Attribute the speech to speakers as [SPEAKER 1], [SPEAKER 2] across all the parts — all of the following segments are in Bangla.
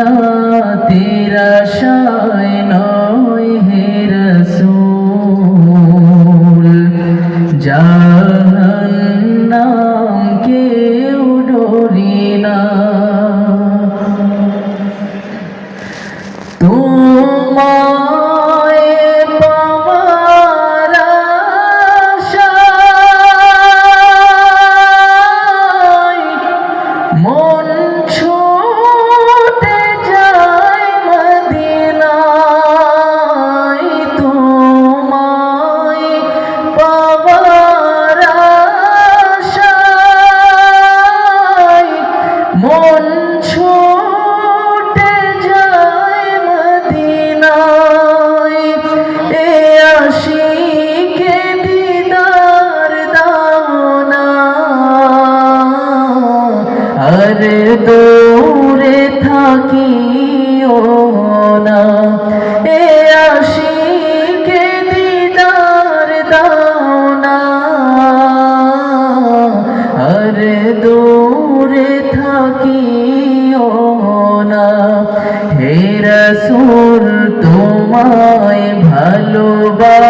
[SPEAKER 1] জন্নাতের আশায় নয় হে রসূল। জাহান্নাম কেউ ডরি না। মন আরে দূরে থাকিও না। এ আশিকে দিদার দাওনা। আরে দূরে থাকিও না। হে রসুল, তোমায় ভালোবাসি।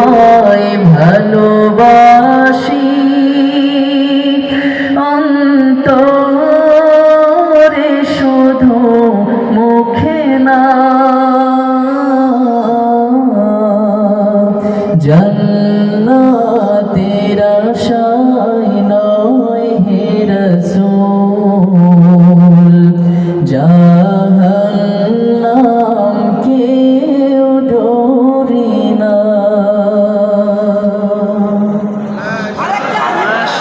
[SPEAKER 1] তোমায় ভালোবাসি। অন্তরে শুধু মুখে না। জন্নাতের আশায় নয় হে রসূল।